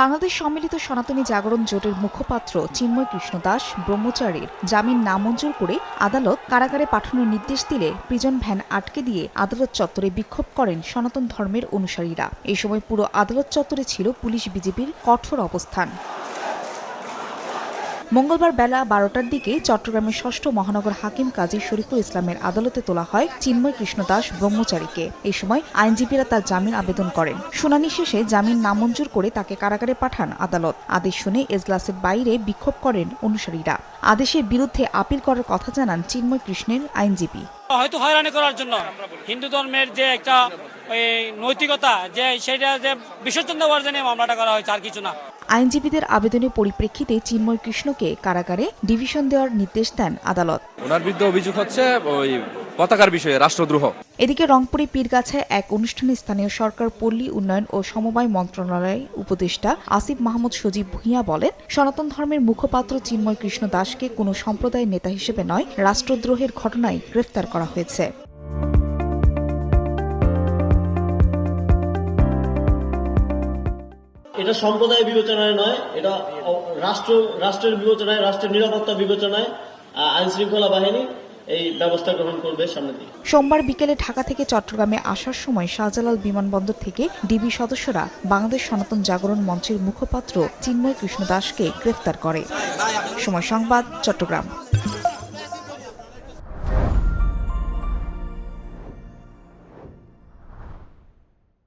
বাংলাদেশ সম্মিলিত সনাতনী জাগরণ জোটের মুখপাত্র চিন্ময় কৃষ্ণ দাস, ব্রহ্মচারীর জামিন নামঞ্জুর করে আদালত কারাগারে পাঠানোর নির্দেশ দিলে প্রিজন ভ্যান আটকে দিয়ে আদালত চত্বরে বিক্ষোভ করেন সনাতন ধর্মের অনুসারীরা। এ সময় পুরো আদালত চত্বরে ছিল পুলিশ বিজেপির কঠোর অবস্থান। মঙ্গলবার বেলা বারোটার দিকে চট্টগ্রামের ষষ্ঠ মহানগর হাকিম কাজী শরীফুল ইসলামের আদালতে তোলা হয় চিন্ময় কৃষ্ণ দাস ব্রহ্মচারীকে। এই সময় আইনজীবীরা তার জামিন আবেদন করেন। শুনানি শেষে জামিন নামঞ্জুর করে তাকে কারাগারে পাঠান আদালত। আদেশ শুনে এজলাসের বাইরে বিক্ষোভ করেন অনুসারীরা। আদেশের বিরুদ্ধে আপিল করার কথা জানান চিন্ময় কৃষ্ণের আইনজীবী। হয়তো হয়রানি করার জন্য। হিন্দু ধর্মের যে একটা নৈতিকতা যে সেটা যে বিসর্জন দেওয়ার জন্য মামলাটা করা হয়েছে আর কিছু না। আইনজীবীদের আবেদনের পরিপ্রেক্ষিতে চিন্ময় কৃষ্ণকে কারাগারে ডিভিশন দেওয়ার নির্দেশ দেন আদালত। ওনার বিরুদ্ধে অভিযোগ হচ্ছে ওই পতাকার বিষয়ে রাষ্ট্রদ্রোহ। এদিকে রংপুরে পীরগাছায় এক অনুষ্ঠানে স্থানীয় সরকার পল্লী উন্নয়ন ও সমবায় মন্ত্রণালয়ের উপদেষ্টা আসিফ মাহমুদ সজীব ভূঁইয়া বলেন সনাতন ধর্মের মুখপাত্র চিন্ময় কৃষ্ণ দাসকে কোনো সম্প্রদায়ের নেতা হিসেবে নয় রাষ্ট্রদ্রোহের ঘটনায় গ্রেফতার করা হয়েছে। এটা সম্প্রদায় বিবেচনায় নয়, এটা রাষ্ট্র, রাষ্ট্রের বিবেচনায়, রাষ্ট্রের নিরাপত্তা বিবেচনায় আইন শৃঙ্খলা বাহিনী এই ব্যবস্থা গ্রহণ করবে সামনে দিয়ে সোমবার বিকেলে ঢাকা থেকে চট্টগ্রামে আসার সময় শাহজালাল বিমানবন্দর থেকে ডিবি সদস্যরা বাংলাদেশ সনাতন জাগরণ মঞ্চের মুখপাত্র চিন্ময় কৃষ্ণ দাসকে গ্রেফতার করে। সময় সংবাদ, চট্টগ্রাম।